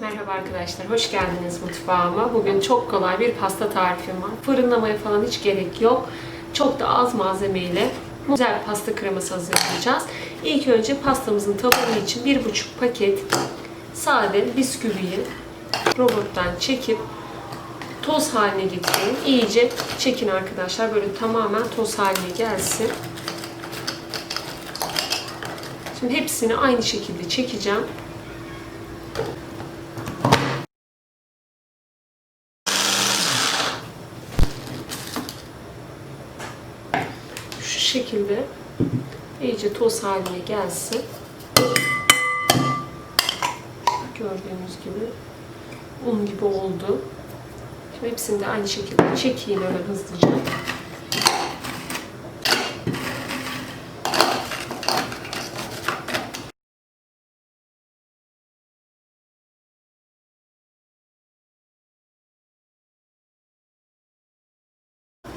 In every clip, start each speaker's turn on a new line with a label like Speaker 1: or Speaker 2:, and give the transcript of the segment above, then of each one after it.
Speaker 1: Merhaba arkadaşlar, hoş geldiniz mutfağıma. Bugün çok kolay bir pasta tarifim var. Fırınlamaya falan hiç gerek yok. Çok da az malzemeyle güzel bir pasta kreması hazırlayacağız. İlk önce pastamızın tabanı için 1,5 paket sade bisküviyi robottan çekip toz haline getirin. İyice çekin arkadaşlar. Böyle tamamen toz haline gelsin. Şimdi hepsini aynı şekilde çekeceğim. Şekilde iyice toz haline gelsin. Gördüğünüz gibi un gibi oldu. Şimdi hepsini de aynı şekilde çekeyim hemen hızlıca.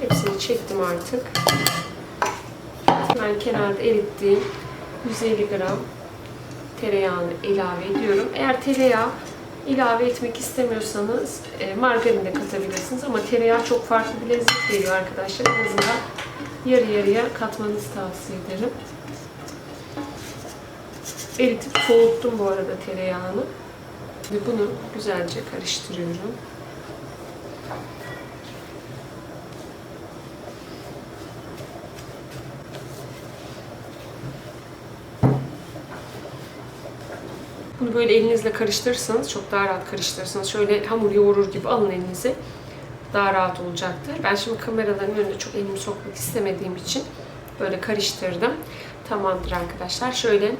Speaker 1: Hepsini çektim artık. Ben kenarda erittiğim 150 gram tereyağını ilave ediyorum. Eğer tereyağı ilave etmek istemiyorsanız e, margarin de katabilirsiniz ama tereyağı çok farklı bir lezzet veriyor arkadaşlar. En azından yarı yarıya katmanızı tavsiye ederim. Eritip soğuttum bu arada tereyağını. Ve bunu güzelce karıştırıyorum. Bunu böyle elinizle karıştırırsanız çok daha rahat karıştırırsınız. Şöyle hamur yoğurur gibi alın elinizi. Daha rahat olacaktır. Ben şimdi kameraların önünde çok elimi sokmak istemediğim için böyle karıştırdım. Tamamdır arkadaşlar. Şöyle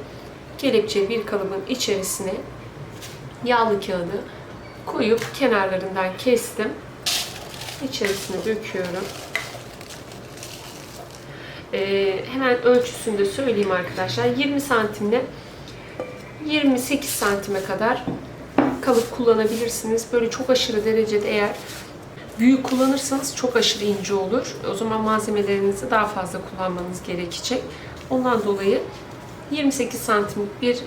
Speaker 1: kelepçe bir kalıbın içerisine yağlı kağıdı koyup kenarlarından kestim. İçerisine döküyorum. Ee, hemen ölçüsünü de söyleyeyim arkadaşlar. 20 santimle 28 santime kadar kalıp kullanabilirsiniz. Böyle çok aşırı derecede eğer büyük kullanırsanız çok aşırı ince olur. O zaman malzemelerinizi daha fazla kullanmanız gerekecek. Ondan dolayı 28 santimlik bir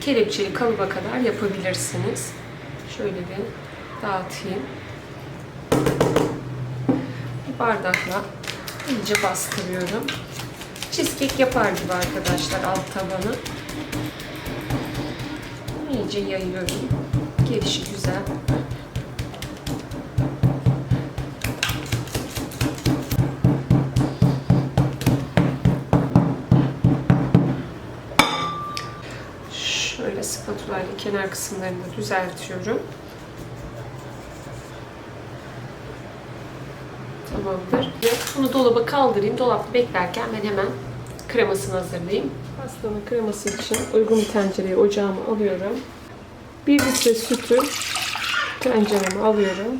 Speaker 1: kelepçeli kalıba kadar yapabilirsiniz. Şöyle bir dağıtayım. Bir bardakla iyice bastırıyorum. Cheesecake yapar gibi arkadaşlar alt tabanı iyice yayıyorum. Gelişi güzel. Şöyle spatula ile kenar kısımlarını da düzeltiyorum. Tamamdır. Bunu dolaba kaldırayım. Dolapta beklerken ben hemen kremasını hazırlayayım. Pastanın kreması için uygun bir tencereye ocağımı alıyorum. 1 litre sütü tencereme alıyorum.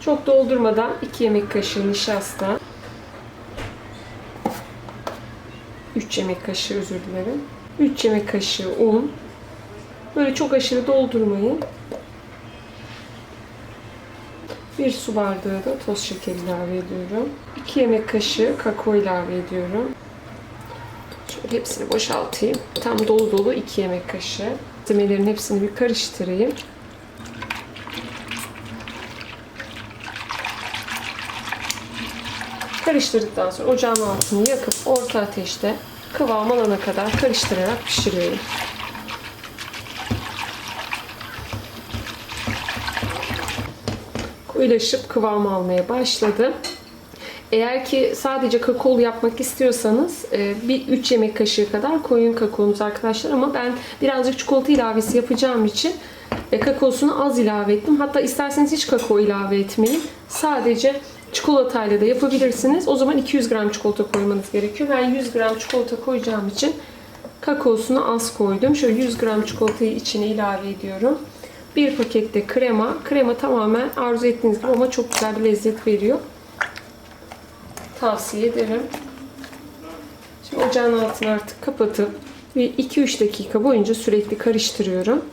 Speaker 1: Çok doldurmadan 2 yemek kaşığı nişasta. 3 yemek kaşığı özür dilerim. 3 yemek kaşığı un. Böyle çok aşırı doldurmayın. 1 su bardağı da toz şeker ilave ediyorum. 2 yemek kaşığı kakao ilave ediyorum. Hepsini boşaltayım. Tam dolu dolu 2 yemek kaşığı. Malzemelerin hepsini bir karıştırayım. Karıştırdıktan sonra ocağın altını yakıp orta ateşte kıvam alana kadar karıştırarak pişiriyorum. Koyulaşıp kıvam almaya başladı. Eğer ki sadece kakaolu yapmak istiyorsanız e, bir 3 yemek kaşığı kadar koyun kakaonuz arkadaşlar ama ben birazcık çikolata ilavesi yapacağım için e, kakaosunu az ilave ettim. Hatta isterseniz hiç kakao ilave etmeyin. Sadece çikolatayla da yapabilirsiniz. O zaman 200 gram çikolata koymanız gerekiyor. Ben 100 gram çikolata koyacağım için kakaosunu az koydum. Şöyle 100 gram çikolatayı içine ilave ediyorum. Bir pakette krema. Krema tamamen arzu ettiğiniz gibi ama çok güzel bir lezzet veriyor tavsiye ederim. Şimdi ocağın altını artık kapatıp bir 2-3 dakika boyunca sürekli karıştırıyorum.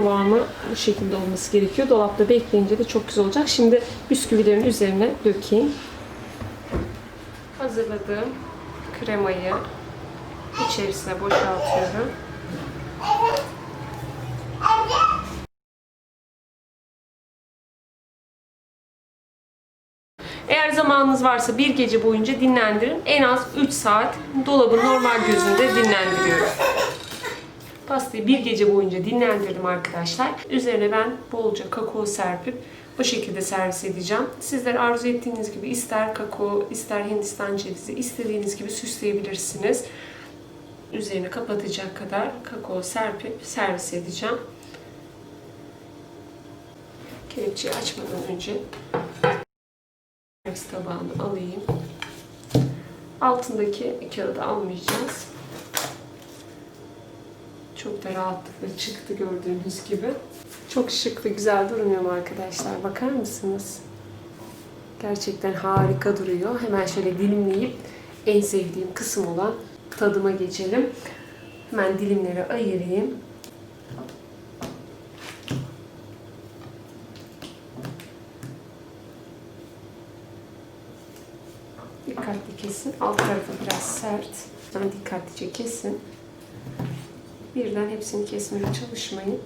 Speaker 1: kıvamı bu şekilde olması gerekiyor. Dolapta bekleyince de çok güzel olacak. Şimdi bisküvilerin üzerine dökeyim. Hazırladığım kremayı içerisine boşaltıyorum. Eğer zamanınız varsa bir gece boyunca dinlendirin. En az 3 saat dolabın normal gözünde dinlendiriyorum. Pastayı bir gece boyunca dinlendirdim arkadaşlar. Üzerine ben bolca kakao serpip bu şekilde servis edeceğim. Sizler arzu ettiğiniz gibi ister kakao, ister hindistan cevizi, istediğiniz gibi süsleyebilirsiniz. Üzerini kapatacak kadar kakao serpip servis edeceğim. Kelepçeyi açmadan önce servis tabağını alayım. Altındaki kağıdı almayacağız. Çok da rahatlıkla çıktı gördüğünüz gibi. Çok şık ve güzel durmuyor mu arkadaşlar? Bakar mısınız? Gerçekten harika duruyor. Hemen şöyle dilimleyip en sevdiğim kısım olan tadıma geçelim. Hemen dilimleri ayırayım. Dikkatli kesin. Alt tarafı biraz sert. Yani dikkatlice kesin. Birden hepsini kesmeye çalışmayın.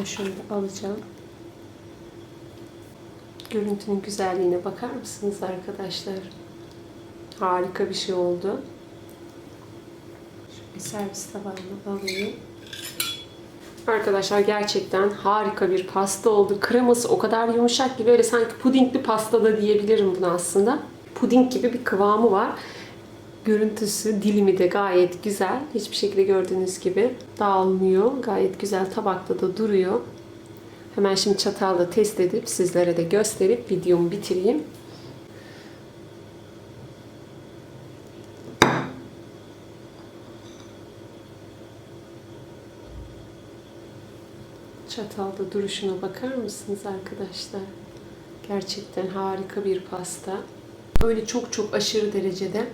Speaker 1: Ben şöyle alacağım. Görüntünün güzelliğine bakar mısınız arkadaşlar? Harika bir şey oldu. Şöyle servis tabağına alayım. Arkadaşlar gerçekten harika bir pasta oldu. Kreması o kadar yumuşak ki böyle sanki pudingli pasta da diyebilirim buna aslında. Puding gibi bir kıvamı var. Görüntüsü, dilimi de gayet güzel. Hiçbir şekilde gördüğünüz gibi dağılmıyor. Gayet güzel tabakta da duruyor. Hemen şimdi çatalla test edip sizlere de gösterip videomu bitireyim. Çatalda duruşuna bakar mısınız arkadaşlar? Gerçekten harika bir pasta. Öyle çok çok aşırı derecede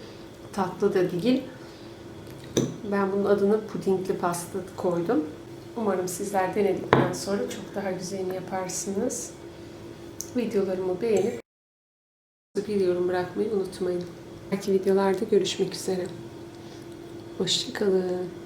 Speaker 1: tatlı da değil. Ben bunun adını pudingli pasta koydum. Umarım sizler denedikten sonra çok daha güzelini yaparsınız. Videolarımı beğenip bir yorum bırakmayı unutmayın. Belki videolarda görüşmek üzere. Hoşçakalın.